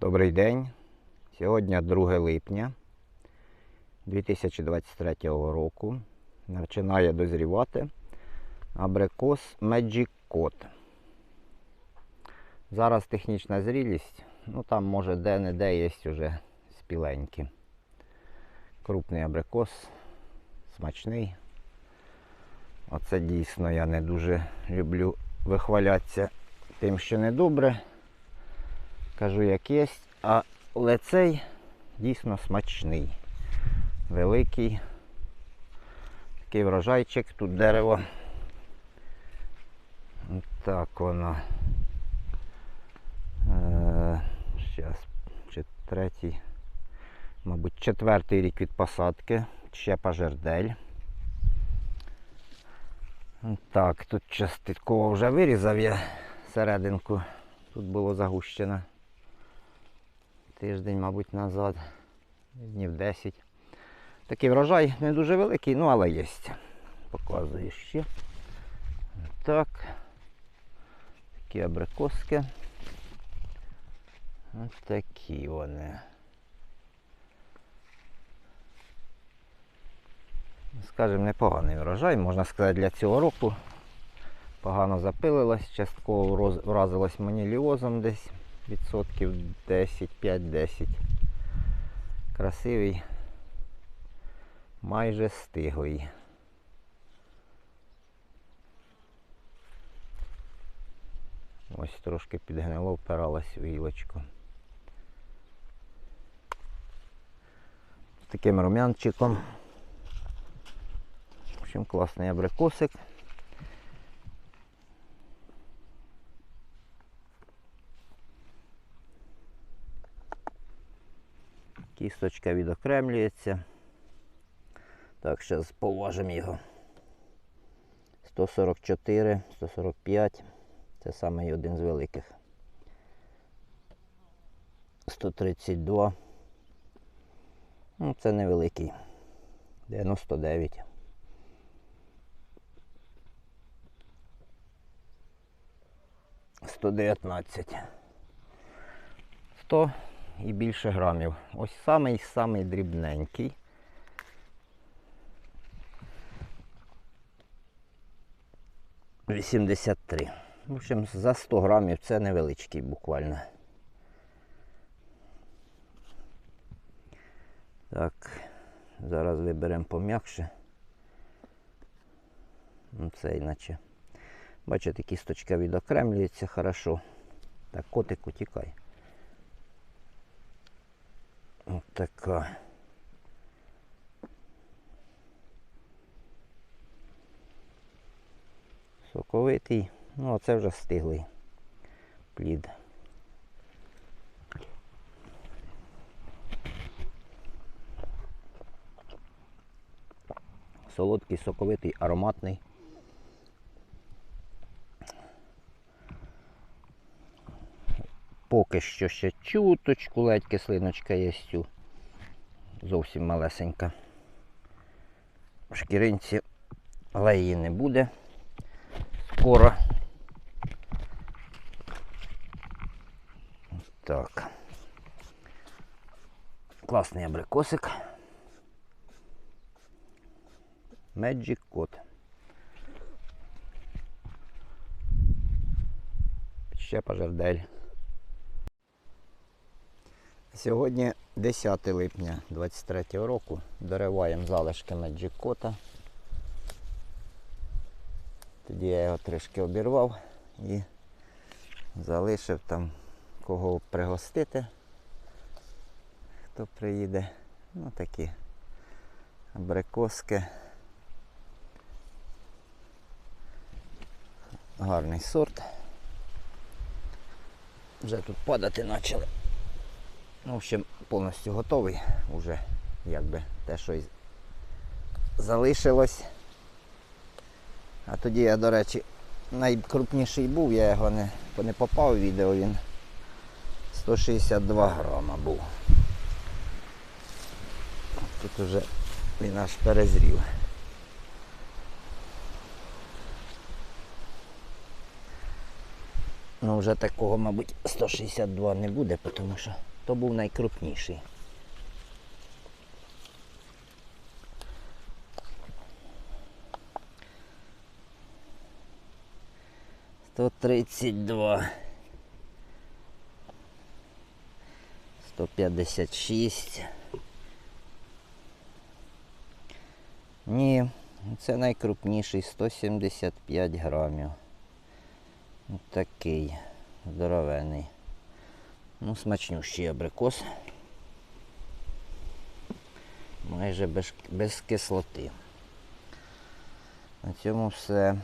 Добрий день. Сьогодні 2 липня 2023 року. Починає дозрівати абрикос Magic Cod. Зараз технічна зрілість, ну там може де-не-де є вже спіленькі. Крупний абрикос, смачний. Оце дійсно я не дуже люблю вихвалятися тим, що не добре. Кажу, як є. А цей дійсно смачний. Великий. Такий врожайчик, тут дерево. Так воно. Е, Зараз, чи третій, мабуть, четвертий рік від посадки. Щепа жердель. Так, тут частково вже вирізав я серединку. Тут було загущено тиждень, мабуть, назад, днів 10. Такий врожай не дуже великий, ну але є. Показую ще. Так. Такі абрикоски. Ось такі вони. Скажімо, непоганий врожай, можна сказати, для цього року. Погано запилилась, частково роз- вразилась маніліозом десь відсотків 10, 5-10. Красивий, майже стиглий. Ось трошки підгнило, впиралась у гілочку. З таким рум'янчиком. В общем, класний абрикосик. Кісточка відокремлюється. Так, зараз поважимо його. 144, 145. Це саме один з великих. 132. Ну, це невеликий. 99. Сто дев'ятнадцять. Сто і більше грамів. Ось самий самий дрібненький. Вісімдесят три. В общем, за 100 грамів це невеличкий буквально. Так, зараз виберемо пом'якше. Ну, Це іначе. Бачите, кісточка відокремлюється хорошо. Так, котик утікай. Ось така. Соковитий. Ну, а це вже стиглий плід. Солодкий, соковитий, ароматний. Поки що ще чуточку, ледь кислиночка є. цю. Зовсім малесенька. В шкіринці, але її не буде. Скоро. Так. Класний абрикосик. Magic Code. Щепа жердель. Сьогодні 10 липня 23 року. Дориваємо залишки Меджикота. Тоді я його трішки обірвав і залишив там кого пригостити, хто приїде. Ну такі абрикоски. Гарний сорт. Вже тут падати почали. Ну, в общем, повністю готовий уже, якби те, що й залишилось. А тоді я, до речі, найкрупніший був, я його не, не попав у відео, він 162 грама був. Тут уже він аж перезрів. Ну, вже такого, мабуть, 162 не буде, тому що то був найкрупніший. Сто тридцять два. Сто п'ятдесят шість. Ні, це найкрупніший 175 грамів. Ось Такий здоровений. Ну, смачнющий абрикос. Майже без, без кислоти. На цьому все.